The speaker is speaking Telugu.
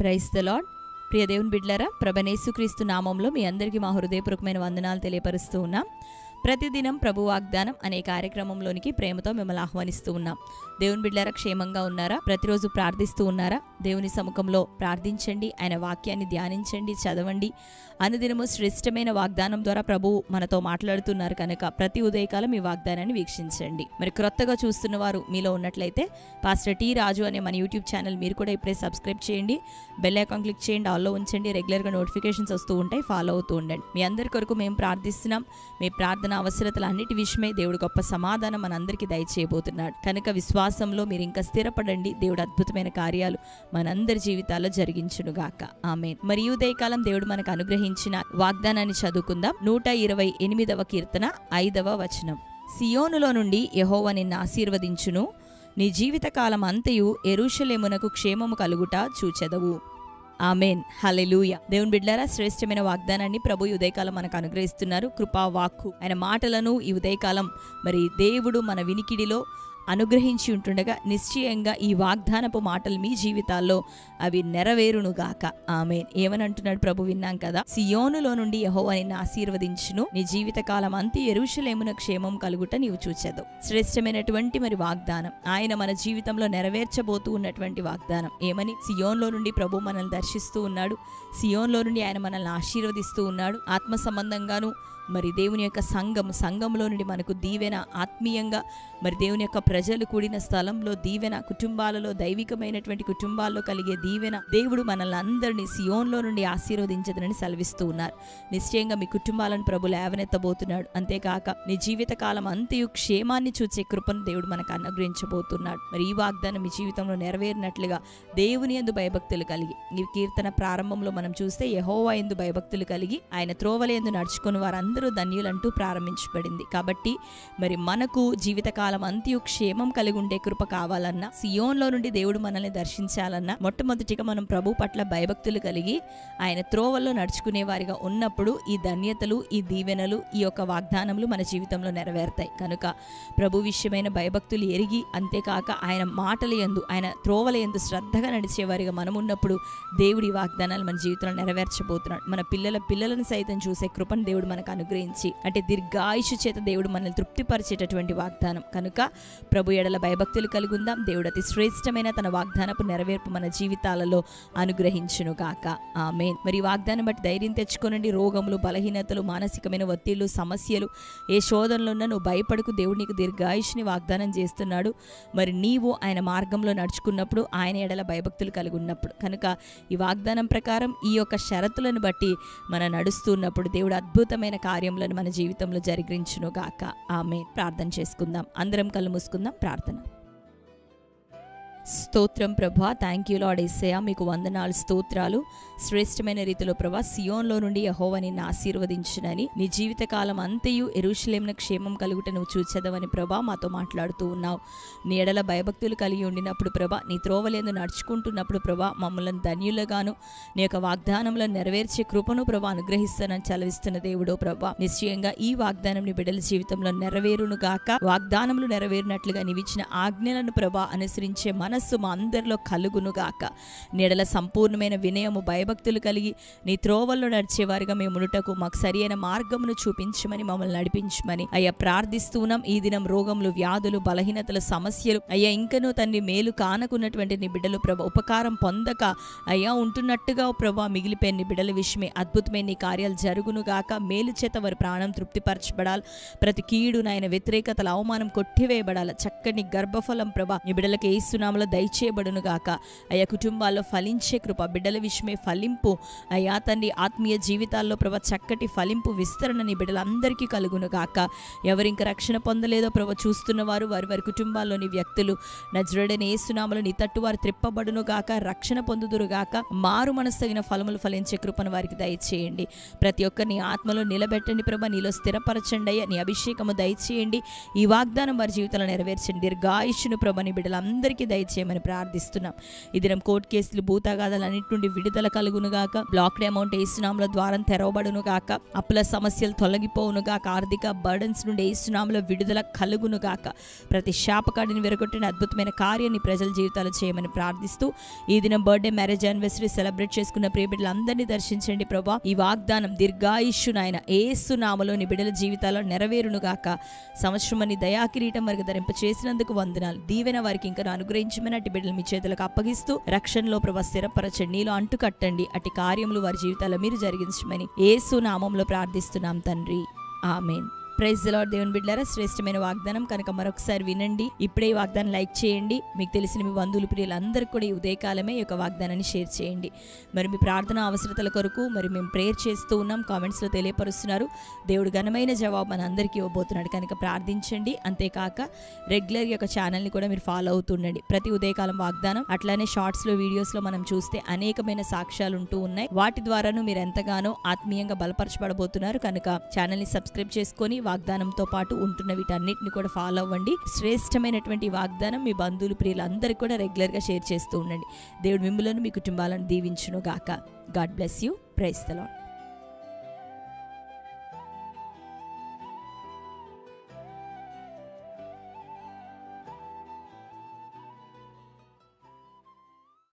ప్రైస్ ద లాడ్ ప్రియ దేవుని బిడ్లరా ప్రభనేసుక్రీస్తు నామంలో మీ అందరికీ మా హృదయపూర్వకమైన వందనాలు తెలియపరుస్తూ ఉన్నాం. ప్రతిదినం ప్రభు వాగ్దానం అనే కార్యక్రమంలోనికి ప్రేమతో మిమ్మల్ని ఆహ్వానిస్తూ ఉన్నాం. దేవుని బిడ్డలారా క్షేమంగా ఉన్నారా? ప్రతిరోజు ప్రార్థిస్తూ ఉన్నారా? దేవుని సముఖంలో ప్రార్థించండి ఆయన వాక్యాన్ని ధ్యానించండి చదవండి. అనుదినము శ్రేష్టమైన వాగ్దానం ద్వారా ప్రభువు మనతో మాట్లాడుతున్నారు కనుక ప్రతి ఉదయకాలం ఈ వాగ్దానాన్ని వీక్షించండి. మరి క్రొత్తగా చూస్తున్న వారు మీలో ఉన్నట్లయితే పాస్టర్ టీ రాజు అనే మన యూట్యూబ్ ఛానల్ మీరు కూడా ఇప్పుడే సబ్స్క్రైబ్ చేయండి. బెల్ ఐకాన్ క్లిక్ చేయండి ఆల్లో ఉంచండి. రెగ్యులర్గా నోటిఫికేషన్స్ వస్తూ ఉంటాయి ఫాలో అవుతూ ఉండండి. మీ అందరి కొరకు మేము ప్రార్థిస్తున్నాం. మీ ప్రార్థన అవసరతలు అన్నిటి విషయమై దేవుడు గొప్ప సమాధానం మనందరికీ దయచేయబోతున్నాడు. కనుక విశ్వాసంలో మీరు ఇంకా స్థిరపడండి. దేవుడు అద్భుతమైన కార్యాలు మనందరి జీవితాల్లో జరిగించునుగాక. ఆమె మరి ఉదయకాలం దేవుడు మనకు అనుగ్రహించిన వాగ్దానాన్ని చదువుకుందాం. నూట ఇరవై ఎనిమిదవ కీర్తన ఐదవ వచనం. సియోనులో నుండి యహోవ నిన్ను ఆశీర్వదించును. నీ జీవితకాలం అంతయు ఎరుషలేమునకు క్షేమము కలుగుట చూచెదవు. ఆమెన్. హలెలూయ దేవుని బిడ్డారా శ్రేష్టమైన వాగ్దానాన్ని ప్రభు ఈ ఉదయకాలం మనకు అనుగ్రహిస్తున్నారు. కృపా వాక్కు. ఆయన మాటలను ఈ ఉదయకాలం మరి దేవుడు మన వినికిడిలో అనుగ్రహించి ఉంటుండగా నిశ్చయంగా ఈ వాగ్దానపు మాటలు మీ జీవితాల్లో అవి నెరవేరునుగాక. ఆమె ఏమనంటున్నాడు ప్రభు విన్నాం కదా? సియోనులో నుండి యహోవా నిన్ను ఆశీర్వదించును. నీ జీవితకాలం అంతి ఎరుషులేమున క్షేమం కలుగుట నీవు చూచెదవు. శ్రేష్టమైనటువంటి మరి వాగ్దానం. ఆయన మన జీవితంలో నెరవేర్చబోతూ ఉన్నటువంటి వాగ్దానం. ఏమని? సియోన్లో నుండి ప్రభు మనల్ని దర్శిస్తూ ఉన్నాడు. సియోన్లో నుండి ఆయన మనల్ని ఆశీర్వదిస్తూ ఉన్నాడు. ఆత్మ సంబంధంగాను మరి దేవుని యొక్క సంఘం సంఘంలో నుండి మనకు దీవెన ఆత్మీయంగా మరి దేవుని యొక్క ప్రజలు కూడిన స్థలంలో దీవెన కుటుంబాలలో దైవికమైనటువంటి కుటుంబాల్లో కలిగే దీవెన దేవుడు మనల్ని అందరినీ సియోన్లో నుండి ఆశీర్వదించదని సెలవిస్తూ ఉన్నారు. నిశ్చయంగా మీ కుటుంబాలను ప్రభు లేవనెత్తబోతున్నాడు. అంతేకాక నీ జీవితకాలం అంతయు క్షేమాన్ని చూచే కృపను దేవుడు మనకు అనుగ్రహించబోతున్నాడు. మరి ఈ వాగ్దానం మీ జీవితంలో నెరవేరినట్లుగా దేవుని ఎందు భయభక్తులు కలిగి ఈ కీర్తన ప్రారంభంలో మనం చూస్తే యహోవా ఎందు భయభక్తులు కలిగి ఆయన త్రోవల ఎందు నడుచుకుని వారందరూ ధన్యులంటూ ప్రారంభించబడింది. కాబట్టి మరి మనకు జీవితకాలం అంత్యు క్షేమం కలిగి ఉండే కృప కావాలన్నా సియోన్లో నుండి దేవుడు మనల్ని దర్శించాలన్నా మొట్టమొదటిగా మనం ప్రభు పట్ల భయభక్తులు కలిగి ఆయన త్రోవల్లో నడుచుకునే వారిగా ఉన్నప్పుడు ఈ ధన్యతలు ఈ దీవెనలు ఈ యొక్క వాగ్దానములు మన జీవితంలో నెరవేరుతాయి. కనుక ప్రభు విషయమైన భయభక్తులు ఎరిగి అంతేకాక ఆయన మాటల ఎందు ఆయన త్రోవల ఎందు శ్రద్ధగా నడిచేవారిగా మనం ఉన్నప్పుడు దేవుడి వాగ్దానాలు మన జీవితంలో నెరవేర్చబోతున్నాడు మన పిల్లల పిల్లలను సైతం చూసే కృపను దేవుడు మనకు అనుగ్రహించి అంటే దీర్ఘాయుషు చేత దేవుడు మనల్ని తృప్తిపరిచేటటువంటి వాగ్దానం. కనుక ప్రభు ఎడల భయభక్తులు కలిగి ఉందాం దేవుడు అతి శ్రేష్టమైన తన వాగ్దానపు నెరవేర్పు మన జీవితాలలో అనుగ్రహించును గాక. ఆమె మరి వాగ్దానం బట్టి ధైర్యం తెచ్చుకోనండి. రోగములు బలహీనతలు మానసికమైన ఒత్తిళ్ళు సమస్యలు ఏ శోధనలు ఉన్నా నువ్వు భయపడకు. దేవుడు నీకు దీర్ఘాయుషుని వాగ్దానం చేస్తున్నాడు. మరి నీవు ఆయన మార్గంలో నడుచుకున్నప్పుడు ఆయన ఎడల భయభక్తులు కలిగి ఉన్నప్పుడు కనుక ఈ వాగ్దానం ప్రకారం ఈ యొక్క షరతులను బట్టి మనం నడుస్తున్నప్పుడు దేవుడు అద్భుతమైన కార్యములను మన జీవితంలో జరిగించును గాక ఆమె ప్రార్థన చేసుకుందాం. అందరం కళ్ళు మూసుకుందాం. ప్రార్థన. స్తోత్రం ప్రభా. థ్యాంక్ యూ లాడ్ ఎస్సయా మీకు వందనాలు స్తోత్రాలు. శ్రేష్టమైన రీతిలో ప్రభా సియోన్లో నుండి యహోవ నిన్ను ఆశీర్వదించునని నీ జీవితకాలం అంతయు ఎరుషలేమున క్షేమం కలుగుట నువ్వు చూచదవని ప్రభా మాతో మాట్లాడుతూ ఉన్నావు. నీ ఎడల భయభక్తులు కలిగి ఉండినప్పుడు ప్రభా నీ త్రోవలేందు నడుచుకుంటున్నప్పుడు ప్రభా మమ్మల్ని ధన్యులుగాను నీ యొక్క వాగ్దానంలో నెరవేర్చే కృపను ప్రభా అనుగ్రహిస్తానని చలవిస్తున్న దేవుడో ప్రభా. నిశ్చయంగా ఈ వాగ్దానం నీ బిడ్డల జీవితంలో నెరవేరును గాక వాగ్దానములు నెరవేరినట్లుగా నీవిచ్చిన ఆజ్ఞలను ప్రభా అనుసరించే మన మనస్సు మా అందరిలో కలుగును గాక నీడల సంపూర్ణమైన వినయము భయభక్తులు కలిగి నీ త్రోవల్లో నడిచేవారిగా మేము ఉండుటకు మాకు సరియైన మార్గమును చూపించమని మమ్మల్ని నడిపించమని. అయ్యా ప్రార్థిస్తున్నాం ఈ దినం రోగములు వ్యాధులు బలహీనతల సమస్యలు అయ్యా ఇంకనూ తండ్రి మేలు కానకున్నటువంటి నీ బిడ్డలు ప్రభ ఉపకారం పొందక అయ్యా ఉంటున్నట్టుగా ప్రభా మిగిలిపోయిన నీ బిడ్డల విషయమే అద్భుతమైన నీ కార్యాలు జరుగును గాక మేలు చేత వారి ప్రాణం తృప్తిపరచబడాలి. ప్రతి కీడు నాయన వ్యతిరేకతల అవమానం కొట్టివేయబడాలి. చక్కని గర్భఫలం ప్రభా నీ బిడ్డలకు ఏసునామలో దయచేయబడును గాక అయ్యా కుటుంబాల్లో ఫలించే కృప బిడ్డల విషయమే ఫలింపు. అయ్యా తండ్రి ఆత్మీయ జీవితాల్లో ప్రభ చక్కటి ఫలింపు విస్తరణ నీ బిడ్డలందరికీ కలుగును గాక ఎవరింక రక్షణ పొందలేదో ప్రభ చూస్తున్న వారు వారి వారి కుటుంబాల్లోని వ్యక్తులు నజరుడని ఏసునామలు నీ తట్టు వారు గాక రక్షణ పొందుదురుగాక మారు మనసు తగిన ఫలములు ఫలించే కృపను వారికి దయచేయండి. ప్రతి ఒక్కరిని ఆత్మలో నిలబెట్టండి ప్రభ నీలో స్థిరపరచండి అయ్యా నీ అభిషేకము దయచేయండి. ఈ వాగ్దానం వారి జీవితంలో నెరవేర్చండి. దీర్ఘాయుష్ను ప్రభ నీ బిడ్డలందరికీ దయచేయండి. దయచేయమని ప్రార్థిస్తున్నాం. ఈ దినం కోర్టు కేసులు భూతగాదాలన్నిటి నుండి విడుదల కలుగునుగాక. బ్లాక్డ్ అమౌంట్ ఏసునాంలో ద్వారం తెరవబడును గాక అప్పుల సమస్యలు తొలగిపోవును గాక ఆర్థిక బర్డన్స్ నుండి ఏసునాంలో విడుదల కలుగును గాక ప్రతి శాపకాడిని విరగొట్టిన అద్భుతమైన కార్యాన్ని ప్రజల జీవితాలు చేయమని ప్రార్థిస్తూ ఈ దినం బర్త్డే మ్యారేజ్ యానివర్సరీ సెలబ్రేట్ చేసుకున్న ప్రియ బిడ్డలందరినీ దర్శించండి ప్రభా. ఈ వాగ్దానం దీర్ఘాయుష్యు నాయన ఏసునామలోని బిడ్డల జీవితాల్లో నెరవేరును గాక సంవత్సరం అని దయాకిరీటం వరకు ధరింప చేసినందుకు వందనాలు. దీవెన వారికి ఇంకా అనుగ్రహించు అటు బిడ్డలు మీ చేతులకు అప్పగిస్తూ రక్షణలో ప్రభా స్థిరపరచండి. నీలో అంటుకట్టండి. అటు కార్యములు వారి జీవితాల్లో మీరు జరిగించమని ఏసు నామంలో ప్రార్థిస్తున్నాం తండ్రి. ఆమెన్. ప్రైజ్ లాడ్ దేవుని బిడ్డారా శ్రేష్టమైన వాగ్దానం కనుక మరొకసారి వినండి. ఇప్పుడే ఈ వాగ్దానం లైక్ చేయండి. మీకు తెలిసిన మీ బంధువులు ప్రియులందరికీ కూడా ఈ ఉదయకాలమే ఈ యొక్క వాగ్దానాన్ని షేర్ చేయండి. మరి మీ ప్రార్థన అవసరతల కొరకు మరి మేము ప్రేయర్ చేస్తూ ఉన్నాం. కామెంట్స్లో తెలియపరుస్తున్నారు. దేవుడు ఘనమైన జవాబు మన అందరికీ ఇవ్వబోతున్నాడు. కనుక ప్రార్థించండి. అంతేకాక రెగ్యులర్ యొక్క ఛానల్ని కూడా మీరు ఫాలో అవుతుండండి ప్రతి ఉదయకాలం వాగ్దానం అట్లానే షార్ట్స్లో వీడియోస్లో మనం చూస్తే అనేకమైన సాక్ష్యాలు ఉంటూ ఉన్నాయి. వాటి ద్వారాను మీరు ఎంతగానో ఆత్మీయంగా బలపరచబడబోతున్నారు. కనుక ఛానల్ని సబ్స్క్రైబ్ చేసుకొని వాగ్దానంతో పాటు ఉంటున్న వీటన్నిటిని కూడా ఫాలో అవ్వండి. శ్రేష్టమైనటువంటి వాగ్దానం మీ బంధువులు ప్రియులందరికీ కూడా రెగ్యులర్గా షేర్ చేస్తూ ఉండండి. దేవుడు మిమ్మలను మీ కుటుంబాలను దీవించును గాక God bless you praise the Lord